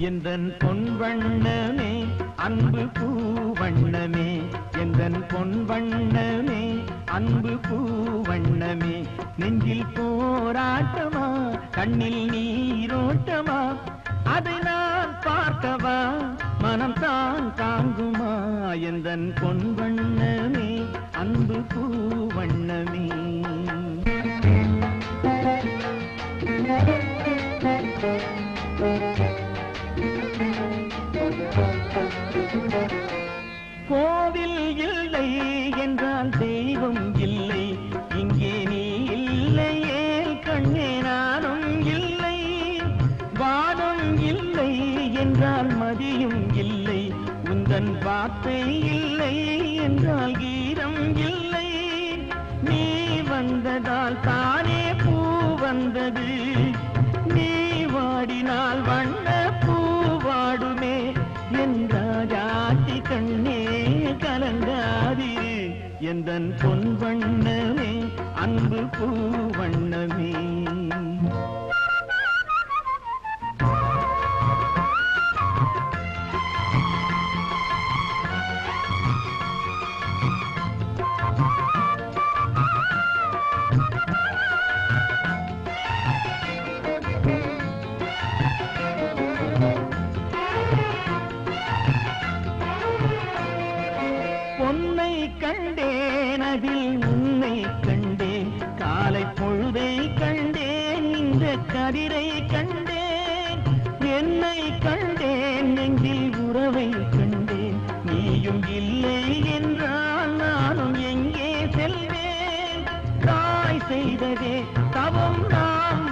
எந்தன் பொன் வண்ணமே அன்பு பூவண்ணமே எந்தன் பொன் வண்ணமே அன்பு பூவண்ணமே நெஞ்சில் போராட்டமா கண்ணில் நீரோட்டமா? அதை நான் பார்க்கவா மனம் தான் தாங்குமா? எந்தன் பொன் வண்ணமே அன்பு பூவண்ணமே என்றால் மதியும் இல்லை உந்தன் வார்த்தை இல்லை என்றால் கீரம் இல்லை. நீ வந்ததால் தானே பூ வந்தது. நீ வாடினால் வண்ண பூ வாடுமே என்றாஜாத்தி கண்ணே கலங்காதிரு எந்தன் பொன் வண்ணமே அன்பு பூ வண்ணமே.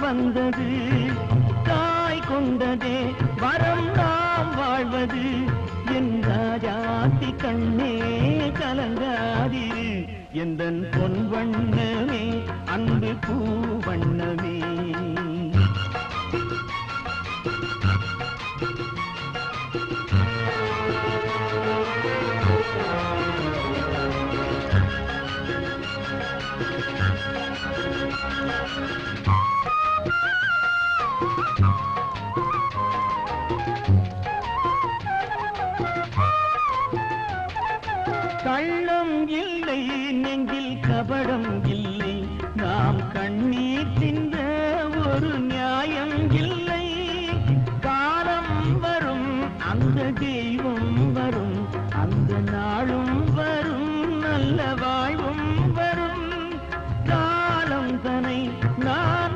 வந்தது. தாய் கொண்டதே வரம் நாம் வாழ்வது. என் ராஜாத்தி கண்ணே கலங்காதிரு எந்த பொன் வண்ணமே அன்பு பூ வண்ணமே. Thank you. கள்ளம் இல்லை நெஞ்சில் கபடம் இல்லை. நாம் கண்ணீர் தின்ற ஒரு நியாயம் இல்லை. காலம் வரும் அந்த தெய்வம் வரும். அந்த நாளும் வரும் நல்ல வாழ்வும் வரும். காலம் தனை நான்